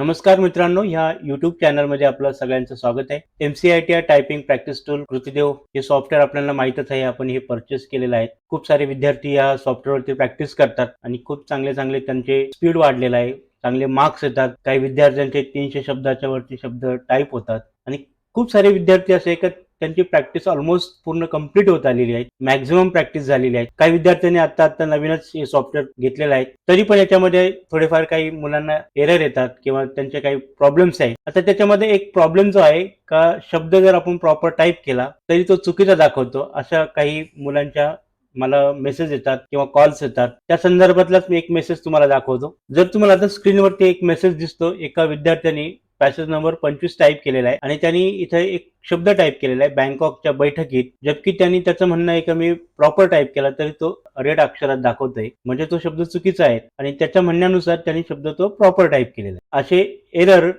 नमस्कार मित्रांनो ह्या युट्यूब चॅनलमध्ये आपलं सगळ्यांचं स्वागत आहे. M C I T R typing practice tool Krutidev हे सॉफ्टवेअर आपल्याला माहीतच आहे आपण हे परचेस केलेलं आहे. खूप सारे विद्यार्थी या सॉफ्टवेअरवरती प्रॅक्टिस करतात आणि खूप चांगले चांगले त्यांचे स्पीड वाढलेला आहे. चांगले मार्क्स येतात. काही विद्यार्थ्यांचे तीनशे शब्दाच्या वरती शब्द टाईप होतात. आणि खूप सारे विद्यार्थी असे आहे का त्यांची प्रॅक्टिस ऑलमोस्ट पूर्ण कंप्लीट होत आलेली आहे. मॅक्झिमम प्रॅक्टिस झालेली आहे. काही विद्यार्थ्यांनी आता आता नवीनच हे सॉफ्टवेअर घेतलेलं आहे. तरी पण याच्यामध्ये थोडेफार काही मुलांना एरर येतात किंवा त्यांचे काही प्रॉब्लेम्स आहेत आता त्याच्यामध्ये एक प्रॉब्लेम जो आहे का शब्द जर आपण प्रॉपर टाईप केला तरी तो चुकीचा दाखवतो. अशा काही मुलांच्या मला मेसेज येतात किंवा कॉल्स येतात. त्या संदर्भातलाच मी एक मेसेज तुम्हाला दाखवतो. जर तुम्हाला आता स्क्रीनवरती एक मेसेज दिसतो एका विद्यार्थ्यांनी पॅसेज नंबर पंचवीस टाईप केलेला आहे. आणि त्यांनी इथे एक शब्द टाईप केलेला आहे बँकॉकच्या बैठकीत. जबकी त्यांनी त्याचं म्हणणं आहे की मी प्रॉपर टाईप केला तरी तो रेड अक्षरात दाखवतोय. म्हणजे तो शब्द चुकीचा आहे. आणि त्याच्या म्हणण्यानुसार त्यांनी शब्द तो प्रॉपर टाईप केलेला आहे. असे एरर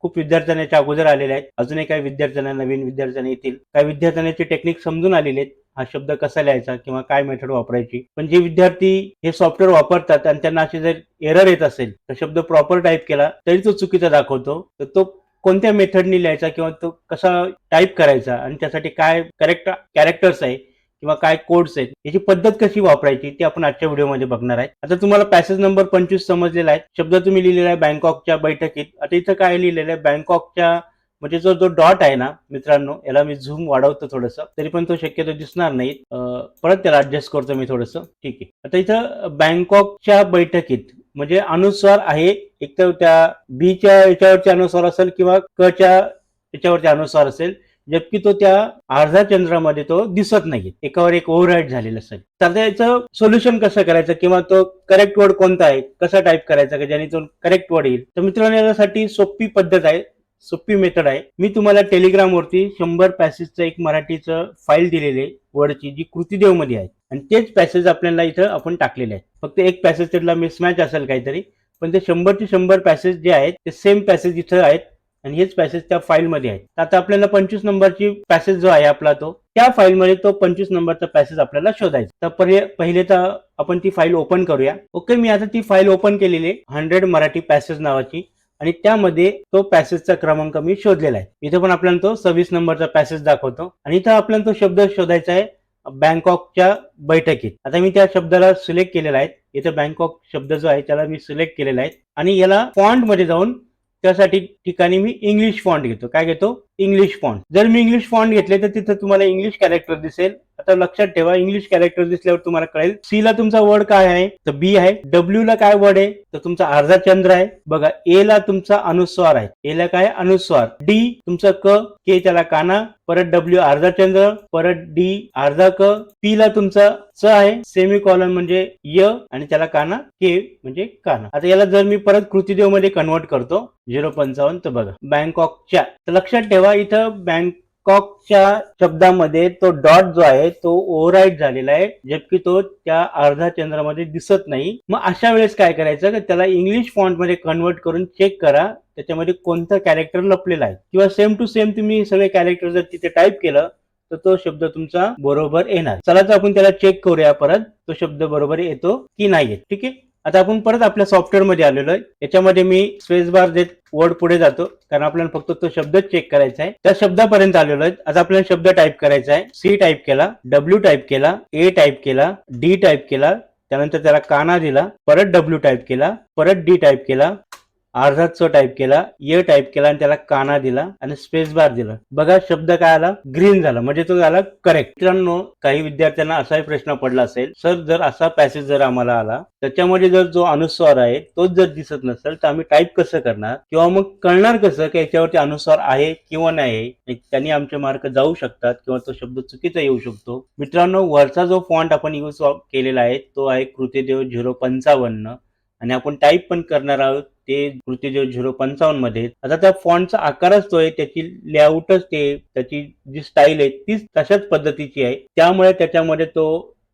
खूप विद्यार्थ्यांच्या अगोदर आलेले आहेत. अजूनही काही विद्यार्थ्यांना नवीन विद्यार्थ्यांना येतील. काही विद्यार्थ्यांचे टेक्निक समजून आलेली आहेत. हा शब्द कसा लिहायचा किंवा काय मेथड वापरायची. पण जे विद्यार्थी हे सॉफ्टवेअर वापरतात आणि त्यांना असे जर एरर येत असेल तर शब्द प्रॉपर टाईप केला तरी तो चुकीचा दाखवतो. तर तो कोणत्या मेथडनी लिहायचा किंवा तो कसा टाईप करायचा आणि त्यासाठी काय करेक्ट कॅरेक्टर्स आहे किंवा काय कोड्स आहेत याची पद्धत कशी वापरायची ती आपण आजच्या व्हिडिओमध्ये बघणार आहे. आता तुम्हाला पॅसेज नंबर पंचवीस समजलेला आहे. शब्द तुम्ही लिहिलेला आहे बँकॉकच्या बैठकीत. आता इथं काय लिहिलेलं आहे? बँकॉकच्या म्हणजे जो जो डॉट आहे ना मित्रांनो याला मी झूम वाढवतो थोडस. तरी पण तो शक्यतो दिसणार नाही. परत त्याला ऍडजस्ट करतो मी थोडस. ठीक आहे. आता इथं बँकॉकच्या बैठकीत म्हणजे अनुस्वार आहे एक तर त्या बीच्या याच्यावरचे अनुस्वार असेल किंवा कच्या याच्यावरचे अनुस्वार असेल जबकी तो त्या अर्धा चंद्रामध्ये तो दिसत नाही. एकावर एक ओव्हरराईड झालेलं असेल. तर त्याचं याचं सोल्युशन कसं करायचं किंवा तो करेक्ट वर्ड कोणता आहे कसा टाईप करायचा की ज्याने तो करेक्ट वर्ड येईल. तर मित्रांनो यासाठी सोपी पद्धत आहे. सोपी मेथड आहे. मी तुम्हाला टेलिग्राम वरती शंभर पॅसेजचं एक मराठीचं फाईल दिलेले वर्डची जी कृतीदेवमध्ये आहे. आणि तेच पॅसेज आपल्याला इथं आपण टाकलेले आहेत. फक्त एक पॅसेज त्यातला मिसमॅच असेल काहीतरी पण ते शंभरचे शंभर पॅसेज जे आहेत ते सेम पॅसेज इथं आहेत आणि हेच पॅसेज त्या फाईलमध्ये आहे आता आपल्याला पंचवीस नंबरची पॅसेज जो आहे आपला तो त्या फाईलमध्ये तो पंचवीस नंबरचा पॅसेज आपल्याला शोधायचा तर पहिले पहिले तर आपण ती फाईल ओपन करूया. ओके मी आता ती फाईल ओपन केलेली आहे. हंड्रेड मराठी पॅसेज नावाची. आणि त्यामध्ये तो पॅसेजचा क्रमांक मी शोधलेला आहे. इथे पण आपल्याला तो सव्वीस नंबरचा पॅसेज दाखवतो. आणि इथं आपल्याला तो शब्द शोधायचा आहे बँकॉकच्या बैठकीत. आता मी त्या शब्दाला सिलेक्ट केलेला आहे. इथं बँकॉक शब्द जो आहे त्याला मी सिलेक्ट केलेला आहे. आणि याला फॉन्टमध्ये जाऊन त्यासाठी ठिकाणी मी इंग्लिश फॉन्ट घेतो. काय घेतो? इंग्लिश फॉन्ट जर मी इंग्लिश फॉन्ट घेतले तर तिथं तुम्हाला इंग्लिश कॅरेक्टर दिसेल. आता लक्षात ठेवा इंग्लिश कॅरेक्टर दिसल्यावर तुम्हाला कळेल. सी ला तुमचा वर्ड काय आहे? तर बी आहे. डब्ल्यू ला काय वर्ड आहे? तर तुमचा अर्धा चंद्र आहे. बघा ए ला तुमचा अनुस्वार आहे. ए ला काय? अनुस्वार. डी तुमचा क के त्याला काना. परत डब्ल्यू अर्धा चंद्र. परत डी अर्धा क. पी ला तुमचा च आहे. सेमी कॉलन म्हणजे य आणि त्याला काना. के म्हणजे काना. आता याला जर मी परत कृतीदेवमध्ये कन्वर्ट करतो झिरो पंचावन्न तर बघा. बँकॉकच्या तर लक्षात ठेवा इथं बँकॉकच्या शब्दामध्ये तो डॉट जो आहे तो ओव्हरराईट झालेला आहे. जबकी तो त्या अर्धा चंद्रामध्ये दिसत नाही. मग अशा वेळेस काय करायचं की त्याला इंग्लिश फॉन्टमध्ये कन्वर्ट करून चेक करा. त्याच्यामध्ये कोणतं कॅरेक्टर लपलेलं आहे. किंवा सेम टू सेम तुम्ही सगळे कॅरेक्टर जर तिथे टाईप केलं तर तो शब्द तुमचा बरोबर येणार. चला तर आपण त्याला चेक करूया परत तो शब्द बरोबर येतो की नाही येत ठीक आहे? आता आपण परत आपल्या सॉफ्टवेअरमध्ये आलेलो आहे. याच्यामध्ये मी स्पेस बार देत वर्ड पुढे जातो कारण आपल्याला फक्त तो शब्द चेक करायचा आहे. त्या शब्दापर्यंत आलेलो आहे. आता आपल्याला शब्द टाईप करायचा आहे. सी टाईप केला डब्ल्यू टाईप केला ए टाईप केला डी टाईप केला त्यानंतर त्याला काना दिला परत डब्ल्यू टाईप केला परत डी टाईप केला अर्धा सो टाईप केला ये टाईप केला आणि त्याला काना दिला आणि स्पेस बार दिला. बघा शब्द काय आला? ग्रीन झाला. म्हणजे तो झाला करेक्ट मित्रांनो काही विद्यार्थ्यांना असाही प्रश्न पडला असेल सर जर असा पॅसेज जर आम्हाला आला त्याच्यामध्ये जर जो अनुस्वार आहे तोच जर दिसत नसेल तर आम्ही टाईप कसं करणार? किंवा मग कळणार कसं की याच्यावरती अनुस्वार आहे किंवा नाही? त्यांनी आमचे मार्क जाऊ शकतात किंवा तो शब्द चुकीचा येऊ शकतो. मित्रांनो वरचा जो फॉन्ट आपण यूज केलेला आहे तो आहे कृतीदेव झिरो पंचावन्न. आणि आपण टाईप पण करणार आहोत. ते कृतीदेव झिरो पंचावन्नमध्ये आता त्या फॉन्टचा आकारच तो आहे त्याची लेआउटच ते त्याची जी स्टाईल आहे तीच तशाच पद्धतीची आहे. त्यामुळे त्याच्यामध्ये तो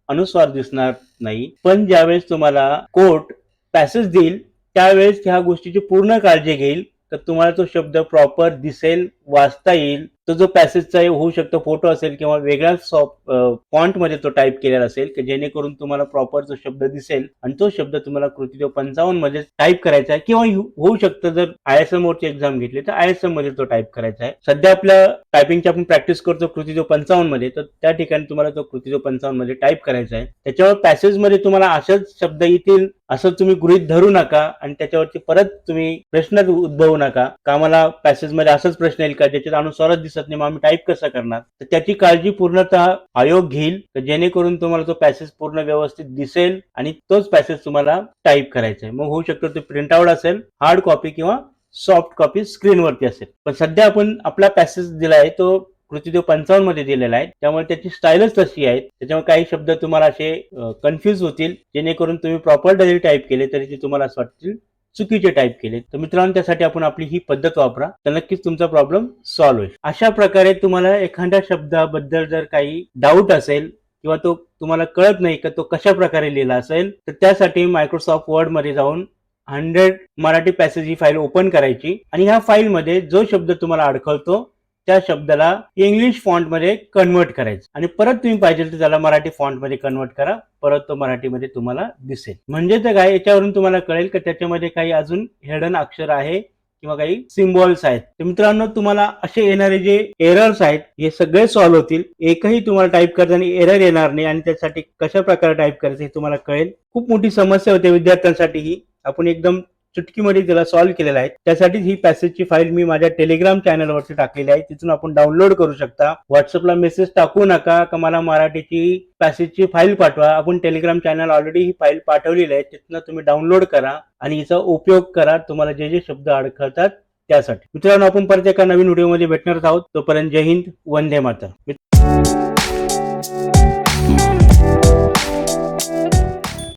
अनुस्वार दिसणार नाही. पण ज्यावेळेस तुम्हाला कोर्ट पॅसेज देईल त्यावेळेस ह्या गोष्टीची पूर्ण काळजी घेईल तर तुम्हाला तो शब्द प्रॉपर दिसेल वाचता येईल तो जो पॅसेजचा होऊ शकतो फोटो असेल किंवा वेगळ्या सॉफ्टमध्ये तो टाईप केलेला असेल की जेणेकरून तुम्हाला प्रॉपर जो शब्द दिसेल आणि तो शब्द तुम्हाला कृतीदेव पंचावन्नमध्ये टाईप करायचा आहे किंवा होऊ शकतं जर आय एस एम वरची एक्झाम घेतली तर आय एस एममध्ये तो टाईप करायचा आहे. सध्या आपल्या टायपिंगची आपण प्रॅक्टिस करतो कृती जो पंचावन्नमध्ये तर त्या ठिकाणी तुम्हाला तो कृती जो पंचावन्नमध्ये टाईप करायचा आहे. त्याच्यावर पॅसेजमध्ये तुम्हाला असेच शब्द येतील असं तुम्ही गृहित धरू नका आणि त्याच्यावरती परत तुम्ही प्रश्न उद्भवू नका. का मला पॅसेजमध्ये असंच प्रश्न येईल का त्याच्यात अनुसारच दिसत नाही मग आम्ही टाईप कसं करणार? तर त्याची काळजी पूर्णतः आयोग घेईल तर जेणेकरून तुम्हाला तो पॅसेज पूर्ण व्यवस्थित दिसेल आणि तोच पॅसेज तुम्हाला टाईप करायचा आहे. मग होऊ शकतो ते प्रिंटआउट असेल हार्ड कॉपी किंवा सॉफ्ट कॉपी स्क्रीनवरती असेल. पण सध्या आपण आपला पॅसेज दिला आहे तो कृतीदेव पंचावन्नमध्ये दिलेला आहे. त्यामुळे त्याची स्टाईलच तशी आहे. त्याच्यामुळे काही शब्द तुम्हाला असे कन्फ्युज होतील. जेणेकरून तुम्ही प्रॉपर जरी टाईप केले तरी ते तुम्हाला असं वाटतील चुकीचे टाईप केले. तर मित्रांनो त्यासाठी आपण आपली ही पद्धत वापरा. तर नक्कीच तुमचा प्रॉब्लेम सॉल्व्ह होईल. अशा प्रकारे तुम्हाला एखाद्या शब्दाबद्दल जर काही डाऊट असेल किंवा तो तुम्हाला कळत नाही का तो कशा प्रकारे लिहिला असेल तर त्यासाठी मायक्रोसॉफ्ट वर्डमध्ये जाऊन हंड्रेड मराठी पॅसेज ही फाईल ओपन करायची. आणि ह्या फाईल मध्ये जो शब्द तुम्हाला अडखळतो त्या शब्दाला इंग्लिश फॉन्टमध्ये कन्वर्ट करायचं. आणि परत तुम्ही पाहिजे तर त्याला मराठी फॉन्टमध्ये कन्वर्ट करा. परत तो मराठीमध्ये तुम्हाला दिसेल. म्हणजे तर काय याच्यावरून तुम्हाला कळेल की त्याच्यामध्ये काही अजून हेडन अक्षर आहे किंवा काही सिम्बॉल्स आहेत. तर मित्रांनो तुम्हाला असे येणारे जे एरर्स आहेत हे सगळे सॉल्व्ह होतील. एकही तुम्हाला टाईप करताना एरर येणार नाही आणि त्यासाठी कशा प्रकारे टाईप करायचं हे तुम्हाला कळेल. खूप मोठी समस्या होते विद्यार्थ्यांसाठी ही आपण एकदम चुटकीमध्ये त्याला सॉल्व्ह केलेला आहे त्यासाठी ही पॅसेजची फाईल मी माझ्या टेलिग्राम चॅनलवरती टाकलेली आहे. तिथून आपण डाउनलोड करू शकता. व्हॉट्सअपला मेसेज टाकू नका. का मला मराठीची पॅसेजची फाईल पाठवा. आपण टेलिग्राम चॅनल ऑलरेडी ही फाईल पाठवलेली आहे. तिथनं तुम्ही डाउनलोड करा आणि हिचा उपयोग करा. तुम्हाला जे जे शब्द अडखळतात त्यासाठी. मित्रांनो आपण परत एका नवीन व्हिडिओमध्ये भेटणार आहोत. तोपर्यंत जय हिंद. वंदे माता